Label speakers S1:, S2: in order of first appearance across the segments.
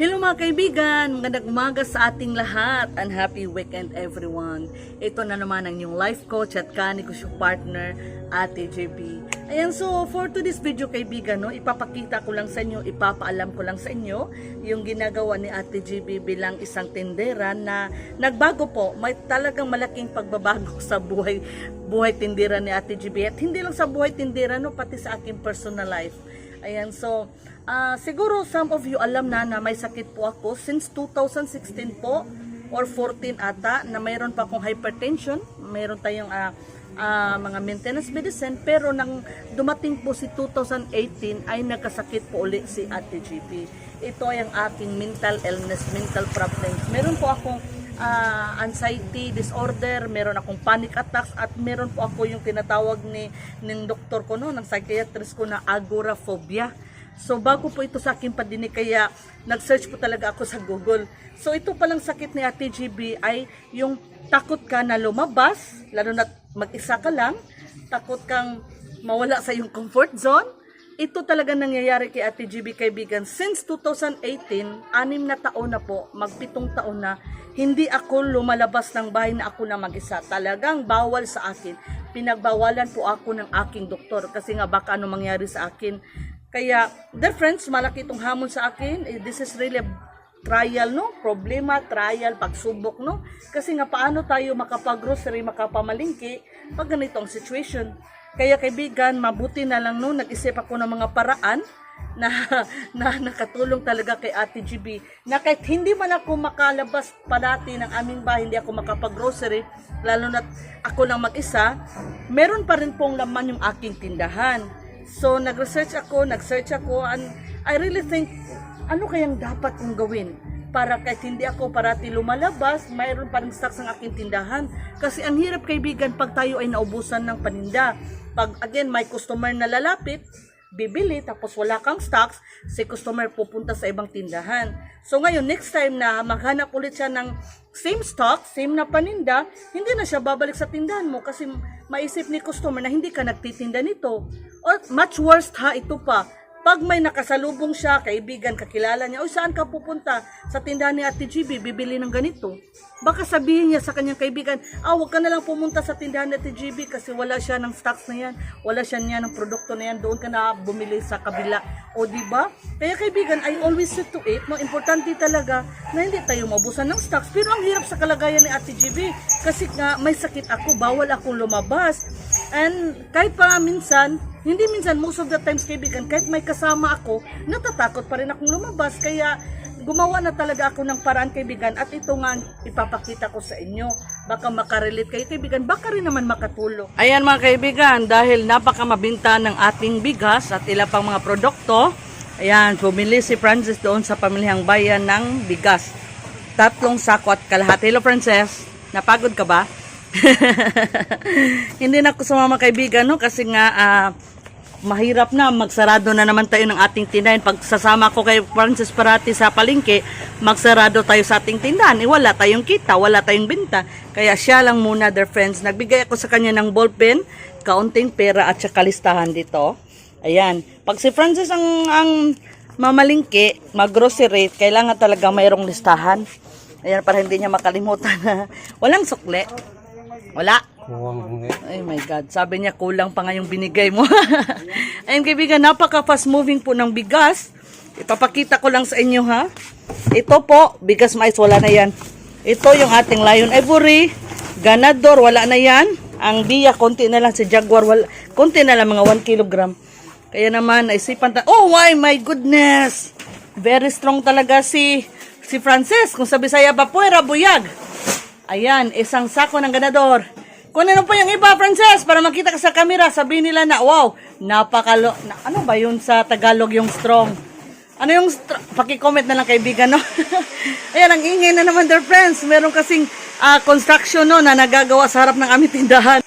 S1: Hello mga kaibigan, magandang umaga sa ating lahat and happy weekend everyone. Ito na naman ang inyong life coach at kani ko siyang partner, Ate JB. Ayan, so for today's video kaibigan, no, ipapakita ko lang sa inyo, ipapaalam ko lang sa inyo yung ginagawa ni Ate JB bilang isang tindera na nagbago po. May talagang malaking pagbabago sa buhay buhay tindera ni Ate JB at hindi lang sa buhay tindera, no, pati sa aking personal life. Ayan, so, ah, siguro some of you alam na na may sakit po ako since 2016 po or 14 ata na mayroon pa akong hypertension. Mayroon tayong ah, ah, mga maintenance medicine pero nang dumating po si 2018 ay nagkasakit po uli si Ate GP. Ito ay ang aking mental illness, mental problems. Meron po akong ah, anxiety disorder, meron akong panic attacks at meron po ako yung tinatawag ni ng doktor ko no, ng psychiatrist ko na agoraphobia. So bago po ito sa akin padinig kaya nag-search po talaga ako sa Google. So ito palang sakit ni Ate GB ay yung takot ka na lumabas, lalo na mag-isa ka lang, takot kang mawala sa iyong comfort zone. Ito talaga nangyayari kay Ate GB kaibigan. Since 2018, anim na taon na po, magpitong taon na, hindi ako lumalabas ng bahay na ako na mag-isa. Talagang bawal sa akin. Pinagbawalan po ako ng aking doktor kasi nga baka ano mangyari sa akin. Kaya, dear friends, malaki itong hamon sa akin. Eh, This is really trial, no? Problema, trial, pagsubok, no? Kasi nga, paano tayo makapag-grocery, makapamalingki pag ganito ang situation? Kaya kaibigan, mabuti na lang no, nag-isip ako ng mga paraan na, na nakatulong talaga kay Ate GB na kahit hindi man ako makalabas palati ng aming bahay, hindi ako makapag-grocery, lalo na ako lang mag-isa, meron pa rin pong laman yung aking tindahan. So, nag-research ako, nag-search ako, and I really think, ano kayang dapat kong gawin? Para kahit hindi ako parati lumalabas, mayroon pa rin stocks ang aking tindahan. Kasi ang hirap kaibigan pag tayo ay naubusan ng paninda. Pag again, may customer na lalapit, bibili tapos wala kang stocks, si customer pupunta sa ibang tindahan. So ngayon, next time na maghanap ulit siya ng same stock, same na paninda, hindi na siya babalik sa tindahan mo kasi maisip ni customer na hindi ka nagtitinda nito. Or much worse ha, ito pa, pag may nakasalubong siya, kaibigan, kakilala niya, o saan ka pupunta? Sa tindahan ni Ate GB, bibili ng ganito. Baka sabihin niya sa kanyang kaibigan, ah, huwag ka na lang pumunta sa tindahan ni Ate GB kasi wala siya ng stocks na yan, wala siya niya ng produkto na yan, doon ka na bumili sa kabila. O di ba? Kaya kaibigan, I always say to it, no, importante talaga na hindi tayo mabusan ng stocks. Pero ang hirap sa kalagayan ni Ate GB kasi nga may sakit ako, bawal akong lumabas. And kahit pa minsan, hindi minsan, most of the times kaibigan, kahit may kasama ako, natatakot pa rin akong lumabas. Kaya gumawa na talaga ako ng paraan kaibigan at ito nga ipapakita ko sa inyo. Baka makarelate kayo kaibigan, baka rin naman makatulong. Ayan mga kaibigan, dahil napakamabinta ng ating bigas at ilang pang mga produkto, ayan, pumili si Francis doon sa pamilihang bayan ng bigas. Tatlong sako at kalahati. Hello Frances, napagod ka ba? Hindi na ako sumama kaibigan no kasi nga ah, mahirap na magsarado na naman tayo ng ating tindahan. Pag sasama ko kay Francis Parati sa palengke, magsarado tayo sa ating tindahan. Eh, wala tayong kita, wala tayong binta. Kaya siya lang muna, dear friends. Nagbigay ako sa kanya ng ballpen, kaunting pera at saka listahan dito. Ayan. Pag si Francis ang, ang mamalingki, mag-grocery, kailangan talaga mayroong listahan. Ayan, para hindi niya makalimutan walang sukle. Wala.
S2: Kuwang eh.
S1: Ay my God, sabi niya kulang pa nga yung binigay mo. Ayun kaibigan, napaka fast moving po ng bigas. Ipapakita ko lang sa inyo ha. Ito po, bigas mais, wala na yan. Ito yung ating Lion Ivory. Ganador, wala na yan. Ang Bia, konti na lang. Si Jaguar, wala, konti na lang, mga 1 kilogram. Kaya naman, naisipan ta. Oh my, my goodness! Very strong talaga si si Frances. Kung sa Bisaya pa, puwera, buyag. Ayan, isang sako ng ganador. Kung ano pa yung iba, Frances, para makita ka sa camera, sabihin nila na, wow, napakalo, na, ano ba yun sa Tagalog yung strong? Ano yung, str- paki-comment na lang kaibigan, no? Ayan, ang ingay na naman, dear friends. Meron kasing ah, construction, no, na nagagawa sa harap ng aming tindahan.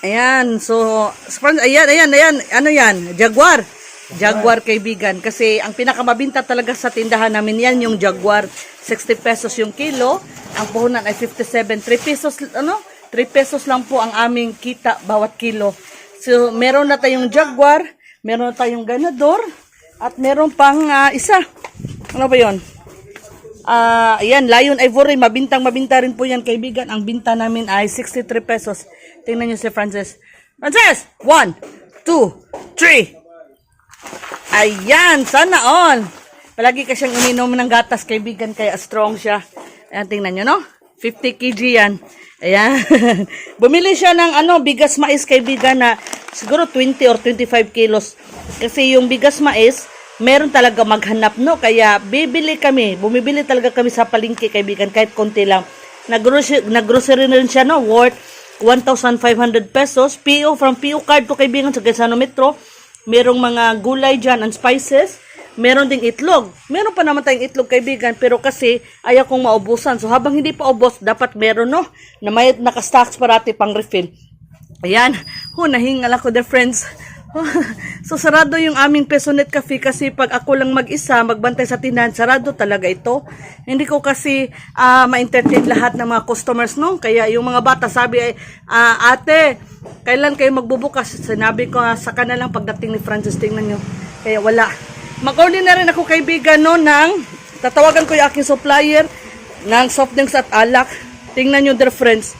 S1: Ayan, so, friends, ayan, ayan, ayan, ano yan? Jaguar. Jaguar kaibigan. Kasi ang pinakamabinta talaga sa tindahan namin yan, yung Jaguar. 60 pesos yung kilo. Ang puhunan ay 57. 3 pesos, ano? 3 pesos lang po ang aming kita bawat kilo. So, meron na tayong Jaguar, meron na tayong Ganador, at meron pang ah, isa. Ano ba yon? Ah, ayan, Lion Ivory, mabintang mabinta rin po yan, kaibigan. Ang binta namin ay 63 pesos. Tingnan niyo si Frances. Frances! 1, 2, 3. Ayan, sana all. Palagi ka siyang uminom ng gatas, kaibigan, kaya strong siya. Ayan, tingnan niyo, no? 50 kg yan. Ayan. Bumili siya ng ano, bigas mais, kaibigan, na siguro 20 or 25 kilos. Kasi yung bigas mais, meron talaga maghanap, no? Kaya bibili kami, bumibili talaga kami sa palengke, kaibigan, kahit konti lang. Nag-grocery, nag-grocery na rin siya, no? Worth 1,500 pesos. PO, from PO card ko, kaibigan, sa Quezano Metro. Merong mga gulay dyan and spices. Meron ding itlog. Meron pa naman tayong itlog, kaibigan, pero kasi ayaw kong maubusan. So, habang hindi pa ubos, dapat meron, no? Na may nakastocks parati pang refill. Ayan. Ho, nahingal ako, dear friends. so, sarado yung aming Pesonet Cafe kasi pag ako lang mag-isa, magbantay sa tindahan, sarado talaga ito. Hindi ko kasi ah, ma-entertain lahat ng mga customers, no? Kaya yung mga bata sabi ay, ah, ate, kailan kayo magbubukas? Sinabi ko ah, sa kanalang pagdating ni Francis, tingnan nyo. Kaya wala. Mag-order na rin ako kaibigan, no, ng, tatawagan ko yung aking supplier ng soft drinks at alak. Tingnan nyo, dear friends.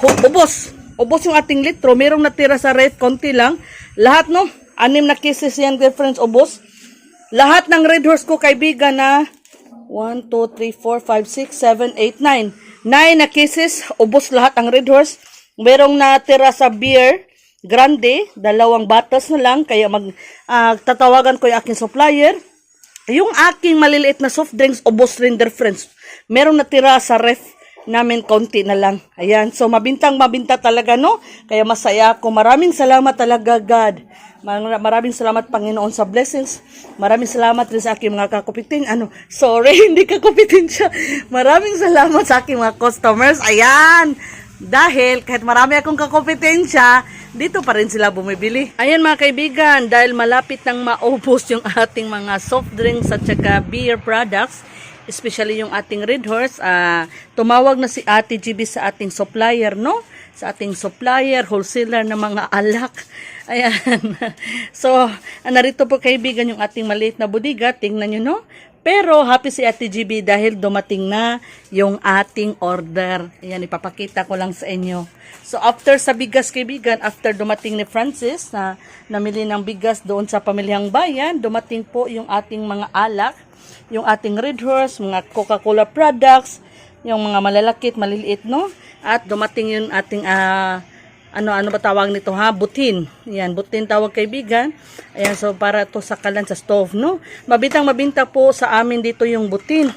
S1: Hu- ubos. Ubos yung ating litro. Merong natira sa ref, konti lang. Lahat, no? Anim na cases yan, dear friends, ubos. Lahat ng red horse ko, kaibigan, na 1, 2, 3, 4, 5, 6, 7, 8, 9. 9 na cases, ubos lahat ang red horse. Merong natira sa beer, grande, dalawang batas na lang. Kaya mag, ah, tatawagan ko yung aking supplier. Yung aking maliliit na soft drinks, ubos rin, dear friends. Merong natira sa ref namin konti na lang. Ayan. So, mabintang mabinta talaga, no? Kaya masaya ako. Maraming salamat talaga, God. Mar- Maraming salamat, Panginoon, sa blessings. Maraming salamat rin sa aking mga kakupitin. Ano, sorry, hindi kakupitin siya. Maraming salamat sa aking mga customers. Ayan. Dahil kahit marami akong kakopetensya, dito pa rin sila bumibili. Ayan mga kaibigan, dahil malapit nang maubos yung ating mga soft drinks at saka beer products, especially yung ating Red Horse, ah, tumawag na si Ate GB sa ating supplier, no? Sa ating supplier, wholesaler ng mga alak. Ayan. so, ah, narito po kaibigan yung ating maliit na budiga. Tingnan nyo, no? Pero happy si Ate GB dahil dumating na yung ating order. Ayan, ipapakita ko lang sa inyo. So after sa bigas kaibigan, after dumating ni Francis na namili ng bigas doon sa pamilyang bayan, dumating po yung ating mga alak, yung ating Red Horse, mga Coca-Cola products, yung mga malalakit, maliliit, no? At dumating yung ating ah, ano ano ba tawag nito ha? Butin. Yan butin tawag kaibigan. Ayan so para to sa kalan sa stove no? Mabintang mabinta po sa amin dito yung butin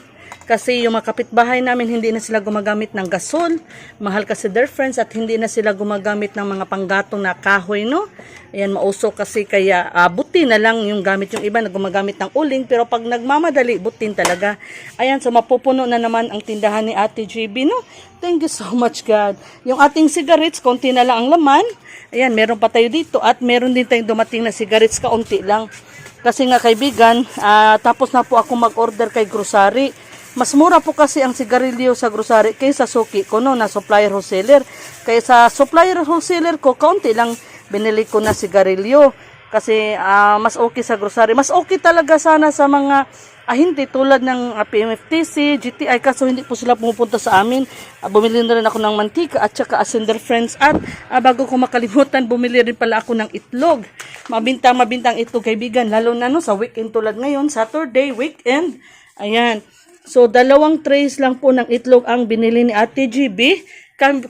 S1: kasi yung mga kapitbahay namin hindi na sila gumagamit ng gasol mahal kasi their friends at hindi na sila gumagamit ng mga panggatong na kahoy no ayan mauso kasi kaya ah, butin na lang yung gamit yung iba na gumagamit ng uling pero pag nagmamadali butin talaga ayan so mapupuno na naman ang tindahan ni Ate JB no Thank you so much, God. Yung ating cigarettes, konti na lang ang laman. Ayan, meron pa tayo dito. At meron din tayong dumating na cigarettes, kaunti lang. Kasi nga, kaibigan, ah, tapos na po ako mag-order kay grocery. Mas mura po kasi ang sigarilyo sa grocery kaysa suki ko, no, na supplier wholesaler. Kaya sa supplier wholesaler ko, kaunti lang binili ko na sigarilyo. Kasi ah, mas okay sa grocery. Mas okay talaga sana sa mga ah, hindi tulad ng ah, PMFTC, GTI kaso hindi po sila pumupunta sa amin. Ah, bumili na rin ako ng mantika at saka Ascender Friends at ah, bago ko makalimutan bumili rin pala ako ng itlog. Mabintang mabintang itlog kaibigan lalo na no sa weekend tulad ngayon, Saturday weekend. Ayan. So dalawang trays lang po ng itlog ang binili ni Ate GB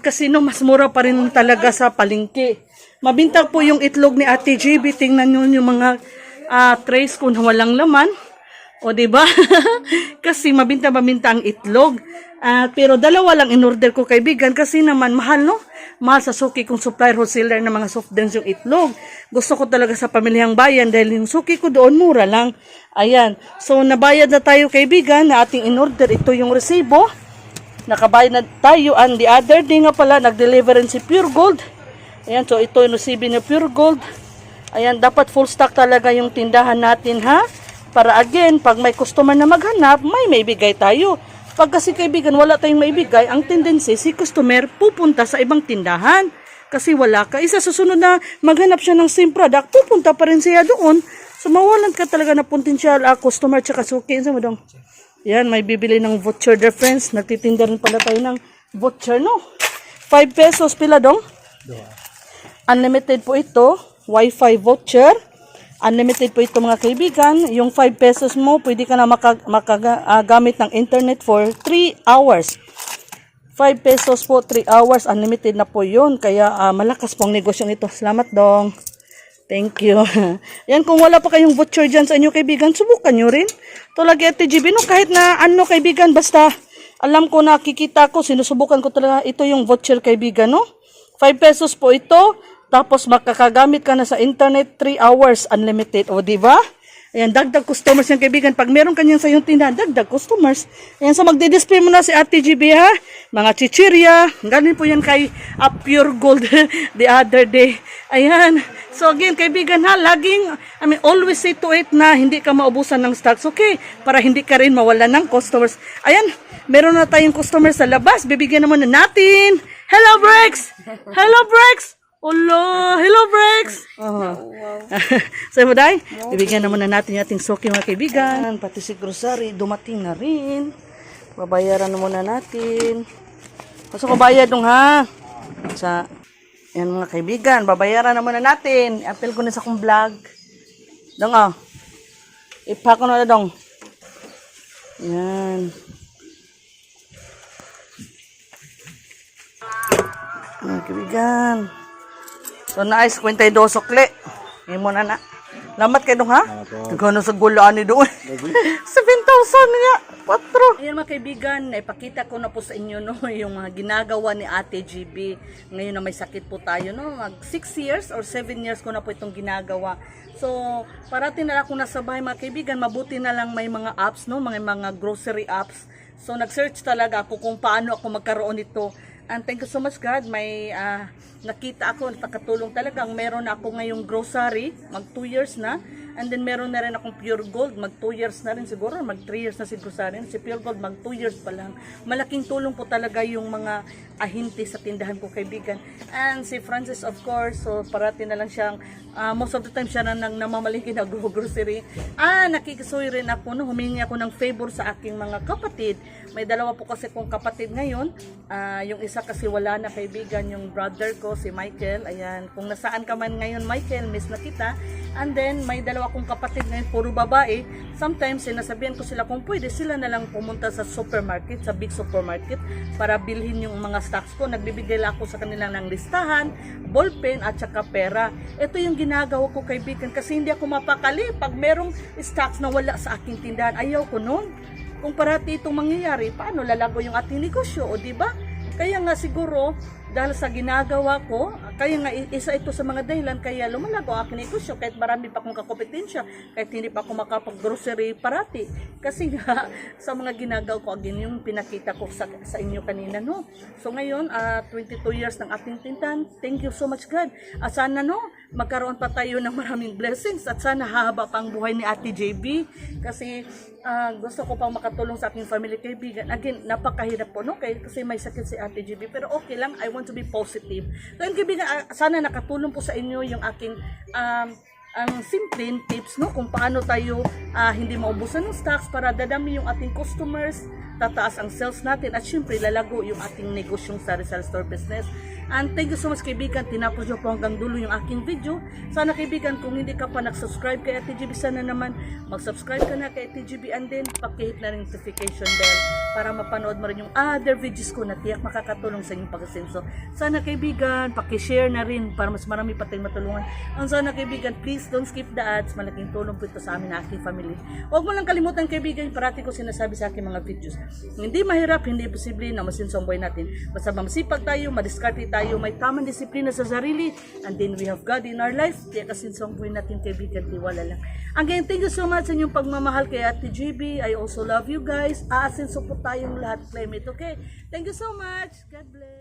S1: kasi no mas mura pa rin talaga sa palengke. Mabintang po yung itlog ni Ate GB. Tingnan nyo yung mga ah, trays kung walang laman. O, ba? kasi mabinta-mabinta ang itlog. Ah, pero dalawa lang in-order ko kaibigan kasi naman mahal, no? Mahal sa suki kong supplier wholesaler ng mga soft drinks yung itlog. Gusto ko talaga sa pamilyang bayan dahil yung suki ko doon mura lang. Ayan. So, nabayad na tayo kaibigan na ating in-order. Ito yung resibo. Nakabayad na tayo. And the other day nga pala, nag-deliver rin si Pure Gold. Ayan, so ito yung resibo ni Pure Gold. Ayan, dapat full stock talaga yung tindahan natin, ha? Para again, pag may customer na maghanap, may maibigay tayo. Pag kasi kaibigan, wala tayong maibigay, ang tendency, si customer pupunta sa ibang tindahan. Kasi wala ka. Isa susunod na maghanap siya ng same product, pupunta pa rin siya doon So mawalan ka talaga na potential ah, customer tsaka suki. Sa mo dong? Yan, may bibili ng voucher there friends. Nagtitinda rin pala tayo ng voucher, no? 5 pesos pila dong? Unlimited po ito. Wi-Fi voucher. Unlimited po ito mga kaibigan. Yung 5 pesos mo, pwede ka na makagamit maka, ah, ng internet for 3 hours. 5 pesos po, 3 hours. Unlimited na po yun. Kaya ah, malakas pong negosyong ito. Salamat dong. Thank you. Yan, kung wala pa kayong voucher dyan sa inyo kaibigan, subukan nyo rin. Ito lagi at TGB, no? kahit na ano kaibigan, basta alam ko nakikita ko, sinusubukan ko talaga, ito yung voucher kaibigan, no? 5 pesos po ito, tapos makakagamit ka na sa internet 3 hours unlimited, o di ba? Ayan, dagdag customers yung kaibigan. Pag meron kanyan sa iyong tindahan, dagdag customers. Ayan, so magdi-display mo na si Ate GB ha. Mga chichirya. Galing po yan kay uh, Pure Gold the other day. Ayan. So again, kaibigan ha, laging, I mean, always say to it na hindi ka maubusan ng stocks. Okay, para hindi ka rin mawala ng customers. Ayan, meron na tayong customers sa labas. Bibigyan naman na natin. Hello, Brex! Hello, Brex! Hello! Hello, Brex! Oh. so, mo day, bibigyan naman na natin yung ating soki mga kaibigan. Pati si grocery, dumating na rin. Babayaran na muna natin. Gusto ko bayad dong ha. Sa, yan mga kaibigan, babayaran na muna natin. Apel ko na sa kong vlog. Dong oh. Ipa ko na na dong. Yan. Mga kaibigan. So, nice. 22 sukli. Ngayon mo na na. Lamat kayo dong ha? Nagkano sa gulaan ni doon. 7,000 nga. 4. Ayan mga kaibigan, ipakita ko na po sa inyo no, yung mga ginagawa ni Ate GB. Ngayon na may sakit po tayo. No? Mag 6 years or 7 years ko na po itong ginagawa. So, parating na lang ako nasa bahay mga kaibigan, mabuti na lang may mga apps, no? mga mga grocery apps. So, nag-search talaga ako kung paano ako magkaroon nito. And thank you so much God, may ah, nakita ako, nakatulong talagang meron ako ngayong grocery, mag 2 years na. And then meron na rin akong pure gold, mag 2 years na rin siguro, mag 3 years na si grocery. Si pure gold, mag 2 years pa lang. Malaking tulong po talaga yung mga ahinti sa tindahan ko kaibigan. And si Francis of course, so parati na lang siyang, ah, most of the time siya na nang namamalingki na grocery. Ah, nakikisuy rin ako, no, humingi ako ng favor sa aking mga kapatid. May dalawa po kasi kong kapatid ngayon. Ah, yung isa kasi wala na kaibigan, yung brother ko, si Michael. Ayan, kung nasaan ka man ngayon, Michael, miss na kita. And then, may dalawa kong kapatid ngayon, puro babae. Sometimes, sinasabihan ko sila kung pwede, sila na lang pumunta sa supermarket, sa big supermarket, para bilhin yung mga stocks ko. Nagbibigay lang ako sa kanila ng listahan, ballpen, at saka pera. Ito yung ginagawa ko, kaibigan, kasi hindi ako mapakali. Pag merong stocks na wala sa aking tindahan, ayaw ko nun. Kung parati itong mangyayari, paano lalago yung ating negosyo, o di ba? Kaya nga siguro, dahil sa ginagawa ko, kaya nga isa ito sa mga dahilan kaya lumalago ang aking negosyo kahit marami pa akong kakompetensya, kahit hindi pa ako makapag-grocery parati. Kasi nga, sa mga ginagawa ko, again, yung pinakita ko sa, sa inyo kanina, no? So ngayon, ah, 22 years ng ating tindahan, thank you so much God. At sana, no, magkaroon pa tayo ng maraming blessings at sana hahaba pa ang buhay ni Ate JB kasi ah, gusto ko pang makatulong sa aking family kaibigan. Again, napakahirap po no kay kasi may sakit si Ate JB pero okay lang. I want to be positive. Yun kaibigan, ah, sana nakatulong po sa inyo yung aking um, ang simpleng tips no kung paano tayo ah, hindi maubusan ng stocks para dadami yung ating customers tataas ang sales natin at syempre lalago yung ating negosyong sa Rizal Store Business. And thank you so much kaibigan, tinapos nyo po hanggang dulo yung aking video. Sana kaibigan, kung hindi ka pa nag-subscribe kay Ate GB, sana naman mag-subscribe ka na kay Ate GB and then pakihit na rin notification bell para mapanood mo rin yung other videos ko na tiyak makakatulong sa inyong pag-asenso. Sana kaibigan, pakishare na rin para mas marami pa tayong matulungan. Ang sana kaibigan, please don't skip the ads. Malaking tulong po ito sa amin na aking family. Huwag mo lang kalimutan kaibigan, parati ko sinasabi sa aking mga videos. Hindi mahirap, hindi posible na masinso ang buhay natin. Basta masipag tayo, madiskarte tayo, may tamang disiplina sa sarili, and then we have God in our life. Kaya kasinso ang buhay natin kaibigan, tiwala lang. Again, thank you so much sa inyong pagmamahal kay Ate GB. I also love you guys. Aasinso po tayong lahat, claim okay? Thank you so much. God bless.